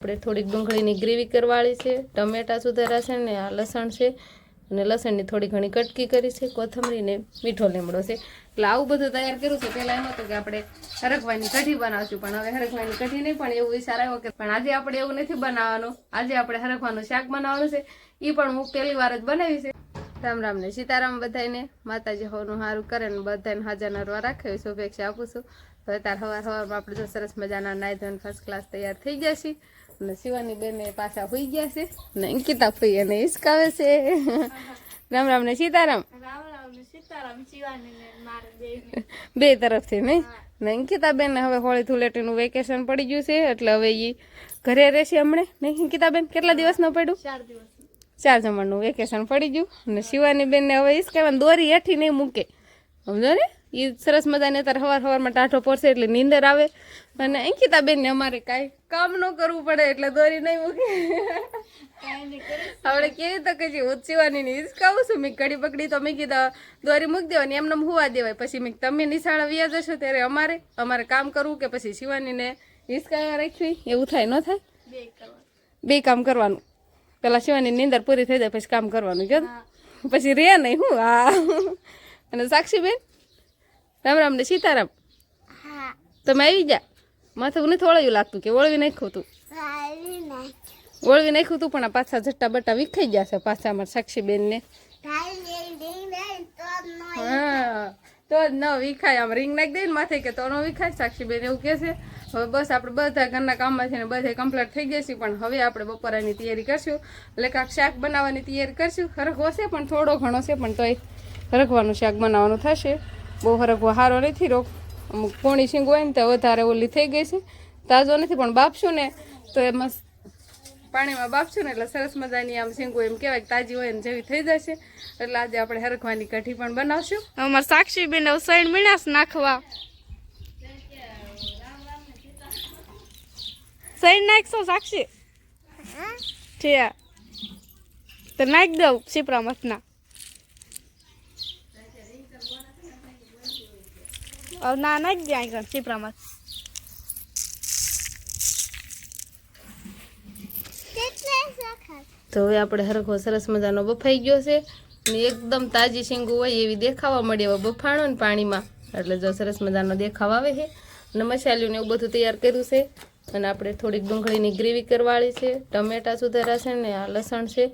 આપણે થોડીક ડુંગળીની ગ્રેવી કરવાળી છે, ટમેટા સુધારા છે ને આ લસણ છે. અને લસણની થોડી ઘણી કટકી કરી છે કોથમરીને મીઠો લીમડો છે. એટલે આવું બધું તૈયાર કર્યું છે. પહેલાં એમ હતું કે આપણે હરખવાની કઢી બનાવશું, પણ હવે હરખવાની કઢી નહીં, પણ એવું વિચાર આવ્યો કે પણ આજે આપણે એવું નથી બનાવવાનું. આજે આપણે હરકવાનું શાક બનાવવાનું છે. એ પણ હું પહેલી વાર જ બનાવી છે. રામ રામ ને સીતારામ બધાને માતાજી હોનું સારું કરે ને બધાને હાજર નરવા રાખે શુભેચ્છા આપું છું. હવે તાર હવાર હવારમાં આપણે જો સરસ મજાના નાય ધોન ફર્સ્ટ ક્લાસ તૈયાર થઈ ગયા અને શિવાની બેને પાછા હોઈ ગયા છે ને અંકિતા ફઈ એને હિસકાવે છે. રામ રામ ને સીતારામ. ને ને બે તરફથી નહીં? ને અંકિતા બેન હવે હોળી ધૂલેટીનું વેકેશન પડી ગયું છે એટલે હવે એ ઘરે રહેશે હમણે. નહીં અંકિતા બેન કેટલા દિવસનું પડ્યું? ચાર દિવસ. ચાર જમણનું વેકેશન પડી ગયું. અને શિવાની બેનને હવે ઈસ કહેવાનું દોરી હેઠી નહીં મૂકે. સમજો ને? એ સરસ મજાને અત્યારે સવાર સવારમાં ટાઢો પડશે એટલે નીંદર આવે. અને અંકિતા બેનને અમારે કાંઈ કામ ન કરવું પડે એટલે દોરી નહીં મૂકે. હવે આપણે કેવી તો કે હું શિવાની ને હિસકાવું છું મેં કડી પકડી તો મેં કીધા દોરી મૂકી દેવાની એમને હોવા દેવાય. પછી મેં તમે નિશાળા વ્યા જશો ત્યારે અમારે અમારે કામ કરવું કે પછી શિવાનીને હિસકાવા રાખવી એવું થાય ન થાય? બે બે કામ કરવાનું. પેલા શિવાની નીંદર પૂરી થઈ જાય પછી કામ કરવાનું કે પછી રે નહીં હું? હા. અને સાક્ષીબેન? રામ રામ ને સીતારામ? તમે આવી જા માથું નથી ઓળવ્યું લાગતું કે ઓળવી નાખ્યું તું. ઓળવી નાખ્યું તું પણ આ પાછા જટ્ટા બટ્ટા વિખાઈ ગયા છે પાછા અમારા સાક્ષીબેનને. હા તો જ ન વિખાય. આમ રિંગ નાખી દઈએ ને માથે કે તો ન વિખાય સાક્ષીબેન એવું કહે છે. હવે બસ આપણે બધા ઘરના કામમાં છે ને બધે કમ્પ્લીટ થઈ જશે પણ હવે આપણે બપોરાની તૈયારી કરશું. એટલે કાંક શાક બનાવવાની તૈયારી કરશું. હરખવો છે પણ થોડો ઘણો છે પણ તોય હરખવાનું શાક બનાવવાનું થશે. બહુ હરખવો સારો નથી રોક અમુક પોણી શીંગ હોય ને તો વધારે ઓલી થઈ ગઈ છે. તાજો નથી પણ બાપશું ને તો એમાં પાણીમાં બાપશું ને એટલે સરસ મજાની આમ શીંગો એમ કહેવાય તાજી હોય ને જેવી થઈ જશે. એટલે આજે આપણે હરખવાની કઢી પણ બનાવશું. અમારે સાક્ષી બેન સૈન મીણાશ નાખવા. સૈન નાખશો સાક્ષી? છે તો નાખ દઉં સિપરા મથના હવે ના જાય અહીં તો હવે આપણે હરખો સરસ મજાનો બફાઈ ગયો છે. ને એકદમ તાજી શીંગું હોય એવી દેખાવા મળે હવે બફાણો ને પાણીમાં. એટલે જો સરસ મજાનો દેખાવ આવે છે. અને મસાલીઓને ને એવું બધું તૈયાર કર્યું છે. અને આપણે થોડીક ડુંગળીની ગ્રેવી કરવાળી છે. ટમેટા સુધારા છે ને આ લસણ છે.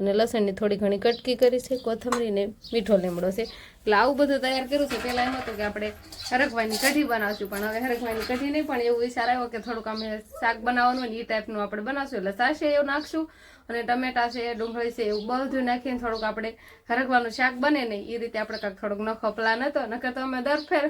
અને લસણની થોડી ઘણી કટકી કરી છે. કોથમરીને મીઠો લીમડો છે. એટલે આવું બધું તૈયાર કર્યું છે. પહેલાં એમ હતું કે આપણે હરકવાની કઢી બનાવશું, પણ હવે હરકવાની કઢી નહીં, પણ એવું વિચાર આવ્યો કે થોડુંક અમે શાક બનાવવાનું ને એ ટાઈપનું આપણે બનાવશું. એટલે સાસે એવું નાખશું અને ટમેટા છે, ડુંગળી છે, એવું બધું નાખીને થોડુંક આપણે હરકવાનું શાક બને નહીં. એ રીતે આપણે કાંઈક થોડુંક નખો પ્લાન હતો. નકર તો અમે દર ફેર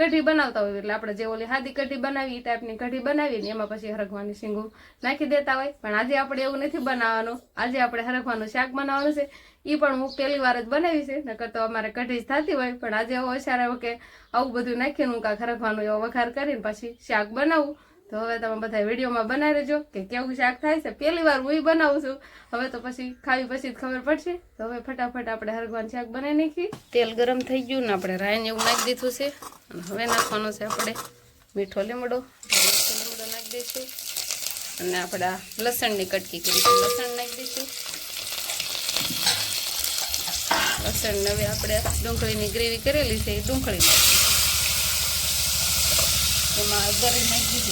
કઢી બનાવતા હોય એટલે આપણે જે ઓલી હાદી કઢી બનાવી, એ ટાઈપની કઢી બનાવીને એમાં પછી હરગવાની શીંગું નાખી દેતા હોય. પણ આજે આપણે એવું નથી બનાવવાનું. આજે આપણે હરગવાનું શાક બનાવવાનું છે. એ પણ હું પહેલી વાર જ બનાવી છે. નકર તો અમારે કઢી જ થતી હોય. પણ આજે એવો વિચાર આવ્યો કે આવું બધું નાખીને હું કાંક હરગવાનું એવો વઘાર કરીને પછી શાક બનાવું. તો હવે તમે બધા વિડીયોમાં બનાવી રહેજો કે કેવું શાક થાય છે. પહેલી વાર હું બનાવું છું. હવે તો પછી ખાવી પછી જ ખબર પડશે. તો હવે ફટાફટ આપણે હરગવાન શાક બનાવી નાખીએ. તેલ ગરમ થઈ ગયું ને આપણે રાયને એવું નાખી દીધું છે. હવે નાખવાનો છે આપણે મીઠો લીમડો. મીઠો લીમડો નાખી દઈશું. અને આપણે લસણની કટકી કરી લસણ નાખી દઈશું. લસણ હવે આપણે ડુંગળીની ગ્રેવી કરેલી છે એ ડુંગળી નાખીશું. એમાં ગરી નાખી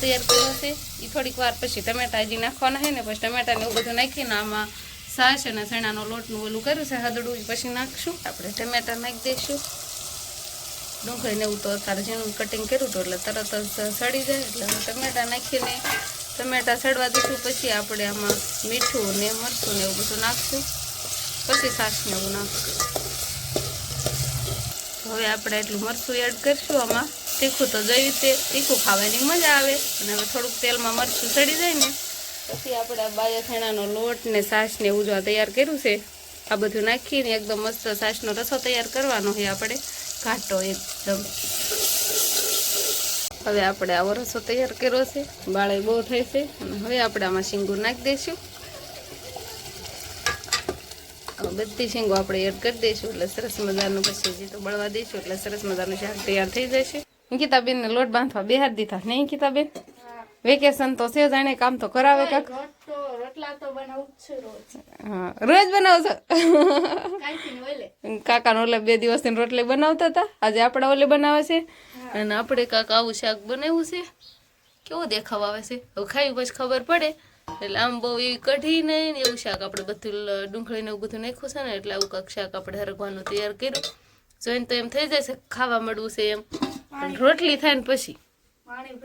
તૈયાર કર્યો છે. એ થોડીક વાર પછી ટમેટા હજી નાખવાના છે ને, પછી ટમેટાને એવું બધું નાખીને આમાં સાસ અને ચણાનો લોટનું ઓલું કર્યું છે, હદડું પછી નાખશું. આપણે ટમેટા નાખી દઈશું. ડુંગળીને એવું તો અત્યારે ઝીણું કટિંગ કર્યું હતું એટલે તરત જ સડી જાય. એટલે ટમેટા નાખીને ટમેટા સડવા દઈશું, પછી આપણે આમાં મીઠું ને મરચું ને એવું બધું નાખશું. પછી સાસને એવું નાખશું. હવે આપણે એટલું મરચું એડ કરીશું આમાં. તીખું તો જોયું તે તીખું ખાવાની મજા આવે. અને હવે થોડુંક તેલમાં મરચું ચડી જાય ને, પછી આપણે આ છેણાનો લોટ ને છાશ ને એવું જો તૈયાર કર્યું છે, આ બધું નાખીને એકદમ મસ્ત છાશનો રસો તૈયાર કરવાનો છે આપણે. ઘાટો એકદમ. હવે આપણે આવો રસો તૈયાર કર્યો છે, બાળે બહુ થઈ છે. અને હવે આપણે આમાં શીંગુર નાખી દઈશું. બધી શીંગો આપણે એડ કરી દઈશું એટલે સરસ મજાનું પછી તો બળવા દઈશું એટલે સરસ મજાનું શાક તૈયાર થઈ જશે. અંકિતાબેનને લોટ બાંધવા બેહાર દીધા નહીં અંકિતાબેન? વેકેશન તો છે જાણે કામ તો કરાવે કાક. જ હા રોજ બનાવશો કાકાનો ઓલે બે દિવસની રોટલી બનાવતા હતા. આજે આપણા ઓલે બનાવે છે. અને આપણે કાકા આવું શાક બનાવ્યું છે. કેવો દેખાવ આવે છે? હવે ખાઈ પછી ખબર પડે. એટલે આમ બહુ એવી કઢી નહીં ને એવું શાક આપણે બધું ડુંગળીને એવું બધું નાખ્યું છે ને એટલે આવું કાંક શાક આપણે હરગવાનું તૈયાર કર્યું. જોઈને તો એમ થઈ જાય છે ખાવા મળવું છે એમ. રોટલી થાય ને પછી. પાણી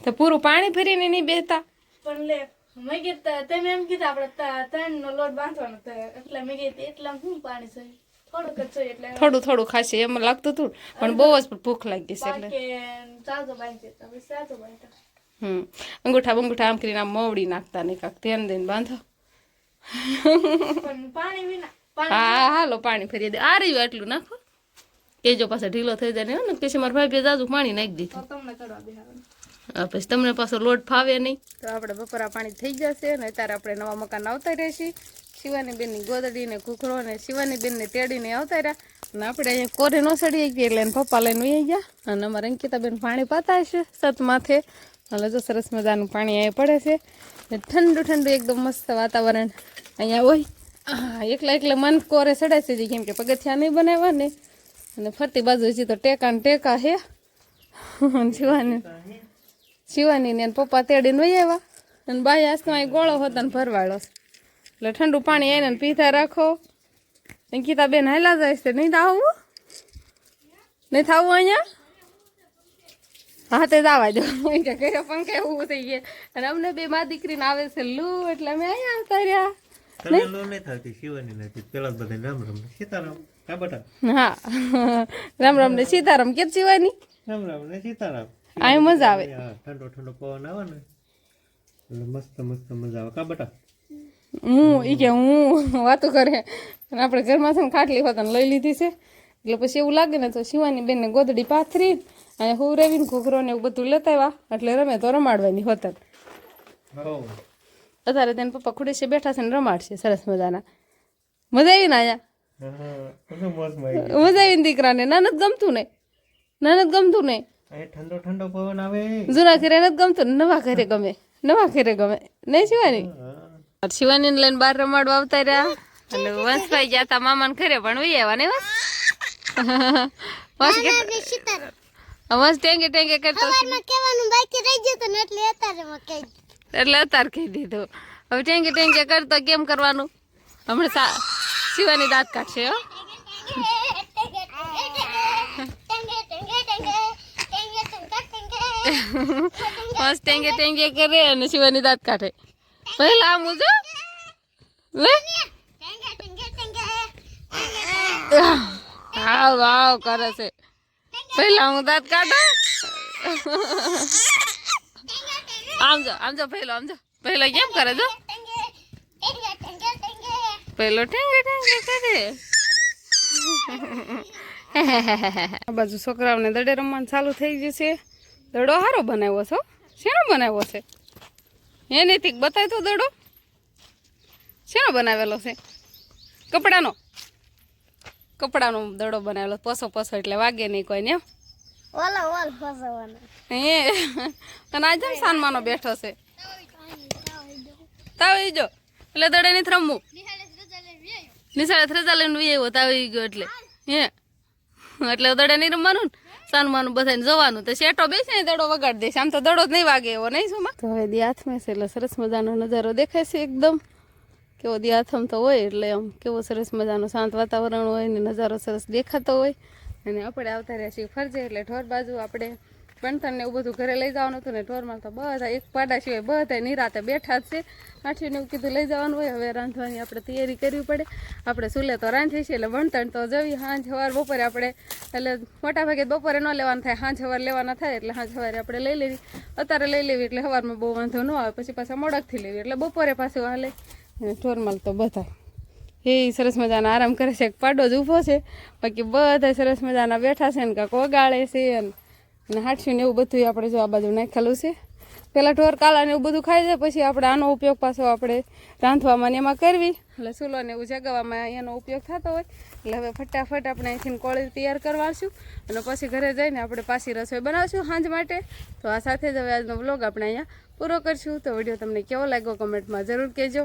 તો પૂરું પાણી ભરીને નહીં બેહતા? પણ લે મેં કીધું તમે એમ કીધું આપણે ત્રણ નો લોટ બાંધવાનો એટલે મેં કીધું એટલા હું પાણી એટલે થોડું થોડું ખાશે એમ લાગતું હતું પણ બહુ જ ભૂખ લાગી છે એટલે. હમ અંગૂઠા બંગૂઠા આમ કરીને આમ મવડી નાખતા નહીં કાંક ધ્યાન દઈને બાંધો પાણી હા હાલો પાણી ફરી દે આ રહ્યું આટલું નાખો કેજો પાસે ઢીલો થઈ જાય ને ને પછી મારા ભાઈ જાજુ પાણી નાખી દીધું પછી તમને પાછો લોટ ફાવે નહીં તો આપણે બપોરા પાણી થઈ જશે ને અત્યારે આપણે નવા મકાન આવતા રહેશી શિવાની બેનની ગોદડી ને કુકરો ને શિવાની બેનને તેડીને આવતા રહ્યા અને આપણે અહીંયા કોરે નો સડી ગઈ એટલે પપ્પા લઈને વહી ગયા અને અમારે અંકિતાબેન પાણી પાતા હશે સત માથે એટલે જો સરસ મજાનું પાણી અહીંયા પડે છે. ને ઠંડુ ઠંડુ એકદમ મસ્ત વાતાવરણ અહીંયા હોય. એકલા એકલા મન કોરે ચડાય છે કેમ કે પગથિયા નહીં બનાવ્યા ને. અને ફરતી બાજુ હજી તો ટેકા ને ટેકા હે શિવાની શિવાની ને પપ્પા તેડીને વહી આવ્યા. અને બાઈ હાથમાં અહીં ગોળો હતો ને ભરવાળો એટલે ઠંડુ પાણી આવીને પીતા રાખો. અંકિતા બેન હાલા જાય છે. નહીં થાવું નહીં થાવું અહીંયા? હા તે જવા દો કે ઘરે પંખે એવું થઈ ગયા અને અમને બે મા દીકરીને આવે છે લૂ એટલે અમે અહીંયા આવતા રહ્યા. તમે લો નહીં થતી શિવાની નથી. પેલા બધા રામ રામ સીતારામ. કા બટા? હા. રામ રામ ને સીતારામ કે શિવાની? રામ રામ ને સીતારામ. આ મજા આવે. ઠંડો ઠંડો પવન આવે ને એટલે મસ્ત મસ્ત મજા આવે. કા બટા? હું ઈ કે હું વાતો કરે. અને આપણે ઘરમાં છે ને ખાટલી હોતા લઈ લીધી છે. એટલે પછી એવું લાગે ને તો શિવાની બેનને ગોદડી પાથરી. અને હું રેવીને ઘૂઘરો ને એવું બધું લેતા આવ્યા એટલે રમે તો રમાડવાની હોત અત્યારે તેને પપ્પા ખુડે બેઠા છે ને રમાડશે સરસ મજાના. મજા આવી ને આવી મજા આવી ને દીકરાને નાનદ ગમતું ને? નાનદ ગમતું ને? ઠંડો ઠંડો પવન આવે. જૂના ઘરે નથી ગમતું નવા ઘરે ગમે નવા ઘરે ગમે. નહીં શિવાની? શિવાની લઈને બહાર રમાડવા આવતા રહ્યા. અને વંશભાઈ ગયા તા મામાને ઘરે પણ વહી આવ્યા ને વંશ કે ટેંગે ટેંગે કરતો કહેવાનું બાકી રહી ગયું તો એટલે અત્યારે મેં કહી એટલે અતાર કહી દીધો. હવે ટેંગે ટેંગે કરતો કેમ કરવાનું? હમણાં શિવાની દાંત કાઢશે હો. મસ્ત ટેંગે ટેંગે કરે અને શિવાની દાંત કાઢે. પહેલા આમ લે હાવ હાવ કરે છે. પહેલા હું દાંત કાઢો? આમ જો આમ જો, પહેલો, આમ જો. પહેલો કેમ કરે જો? પહેલો ઠેંગે ઠેંગે કરે. આ બાજુ છોકરાઓને દડે રમવાનું ચાલુ થઈ ગયું છે. દડો સારો બનાવ્યો છો શેનો બનાવ્યો છે? હે નૈતિક બતાય દડો. શેનો બનાવેલો છે? કપડાનો? કપડાનો દડો બનાવેલો પસો પસો એટલે વાગે નહીં કોઈને ઓલા ઓલ ફસવાના હે. અને આજે સાનમાનો બેઠો છે. તાવી જો એટલે દડે નથી રમવું નિશાળે રજા લઈને વી આવ્યો તાવી ગયો એટલે. હે. એટલે દડે નહીં રમવાનું ને? સાનમાનું બધાને જવાનું. તો શેટો બેસે ને દડો વગાડી દેશે આમ તો દડો જ નહીં વાગે એવો નહીં શું તો હવે દી હાથમાં છે એટલે સરસ મજાનો નજારો દેખાય છે એકદમ. કેવો દી હાથમ તો હોય એટલે આમ કેવો સરસ મજાનો શાંત વાતાવરણ હોય ને નજારો સરસ દેખાતો હોય. અને આપણે આવતા રહ્યા છીએ ફરજે એટલે ઢોર બાજુ આપણે પણતરને એવું બધું ઘરે લઈ જવાનું હતું ને ઢોરમાં તો બધા એક પાડા સિવાય બધા નિરાતે બેઠા જ છે. આઠવીને એવું કીધું લઈ જવાનું હોય, હવે રાંધવાની આપણે તૈયારી કરવી પડે. આપણે ચૂલે તો રાંધીએ છીએ એટલે વણતણ તો જવી સાંજ સવાર બપોરે આપણે એટલે મોટા ભાગે બપોરે ન લેવાનું થાય સાંજ સવાર લેવાના થાય એટલે સાંજ સવારે આપણે લઈ લેવી. અત્યારે લઈ લેવી એટલે સવારમાં બહુ વાંધો ન આવે, પછી પાછા મોડકથી લેવી એટલે બપોરે પાછું હાલે. અને ઢોરમાં તો બધા એ સરસ મજાના આરામ કરે છે. એક પાડો જ ઊભો છે. બાકી બધા સરસ મજાના બેઠા છે ને કાંક ઓગાળે છે અને હાટશું ને એવું બધું આપણે જો આ બાજુ નાખેલું છે. પહેલાં ઢોર કાલા ને એવું બધું ખાઈ જાય, પછી આપણે આનો ઉપયોગ પાછો આપણે રાંધવામાં ને એમાં કરવી. એટલે ચૂલો ને એવું જગાવવામાં એનો ઉપયોગ થતો હોય. એટલે હવે ફટાફટ આપણે અહીંથી કોળી તૈયાર કરવાશું અને પછી ઘરે જઈને આપણે પાછી રસોઈ બનાવશું સાંજ માટે. તો આ સાથે જ હવે આજનો વ્લોગ આપણે અહીંયા પૂરો કરશું. તો વીડિયો તમને કેવો લાગ્યો કમેન્ટમાં જરૂર કહેજો.